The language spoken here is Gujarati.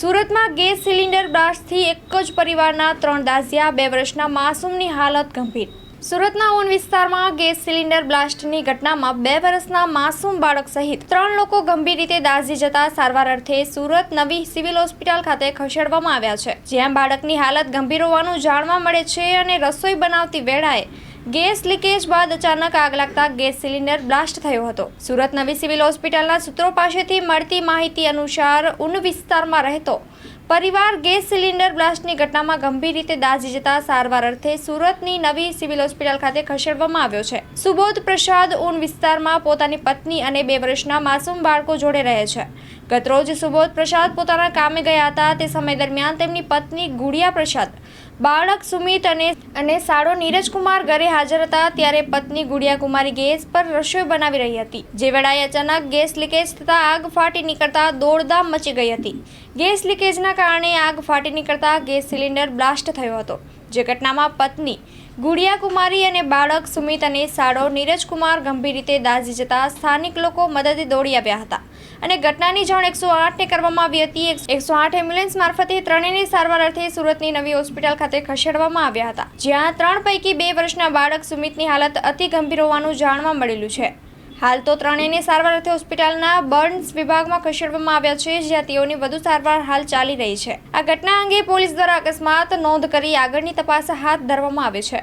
સુરતમાં ગેસ સિલિન્ડર બ્લાસ્ટથી એક જ પરિવારના ત્રણ દાઝિયા, બે વર્ષના માસૂમની હાલત ગંભીર. સુરતના ઓન વિસ્તારમાં ગેસ સિલિન્ડર બ્લાસ્ટની ઘટનામાં બે વર્ષના માસૂમ બાળક સહિત ત્રણ લોકો ગંભીર રીતે દાઝી જતા સારવાર અર્થે સુરત નવી સિવિલ હોસ્પિટલ ખાતે ખસેડવામાં આવ્યા છે. જ્યાં બાળકની હાલત ગંભીર હોવાનું જાણવા મળે છે અને રસોઈ બનાવતી વેળાએ ગેસ લીકેજ બાદ અચાનક આગ લાગતા ગેસ સિલિન્ડર બ્લાસ્ટ થયો હતો. સુરત નવી સિવિલ હોસ્પિટલના સૂત્રો પાસેથી મળતી માહિતી અનુસાર ઉન વિસ્તારમાં રહેતો પરિવાર ગેસ સિલિન્ડર બ્લાસ્ટની ઘટનામાં ગંભીર રીતે દાઝી જતા સારવાર અર્થે સુરતની નવી સિવિલ હોસ્પિટલ ખાતે ખસેડવામાં આવ્યો છે. સુબોધ પ્રસાદ ઉન વિસ્તારમાં પોતાની પત્ની અને બે વર્ષના માસૂમ બાળકો જોડે રહે છે. ગતરોજ સુબોધ પ્રસાદ પોતાના કામે ગયા હતા. તે સમય દરમિયાન તેમની પત્ની ગુડિયા પ્રસાદ, બાળક સુમિત અને અને સાળો નીરજકુમાર ઘરે હાજર હતા. ત્યારે પત્ની ગુડિયા કુમારી ગેસ પર રસોઈ બનાવી રહી હતી. જે વેળાએ અચાનક ગેસ લીકેજ થતાં આગ ફાટી નીકળતા દોડધામ મચી ગઈ હતી. ગેસ લીકેજના કારણે આગ ફાટી નીકળતા ગેસ સિલિન્ડર બ્લાસ્ટ થયો હતો. જે ઘટનામાં પત્ની ગુડિયા કુમારી અને બાળક સુમિત અને સાળો નીરજકુમાર ગંભીર રીતે દાઝી જતા સ્થાનિક લોકો મદદે દોડી આવ્યા હતા. અને ઘટનાની જાણ એકસો આઠને કરવામાં આવી હતી. એકસો આઠ એમ્બ્યુલન્સ મારફતે ત્રણેયની સારવાર અર્થે સુરતની નવી હોસ્પિટલ ખાતે ખસેડવામાં આવ્યા હતા. જ્યાં ત્રણ પૈકી બે વર્ષના બાળક સુમિતની હાલત અતિ ગંભીર હોવાનું જાણવા મળેલું છે. હાલ તો ત્રણેયને સારવાર અર્થે હોસ્પિટલના બર્ન્સ વિભાગમાં ખસેડવામાં આવ્યા છે, જ્યાં તેઓની વધુ સારવાર હાલ ચાલી રહી છે. આ ઘટના અંગે પોલીસ દ્વારા અકસ્માત નોંધ કરી આગળની તપાસ હાથ ધરવામાં આવે છે.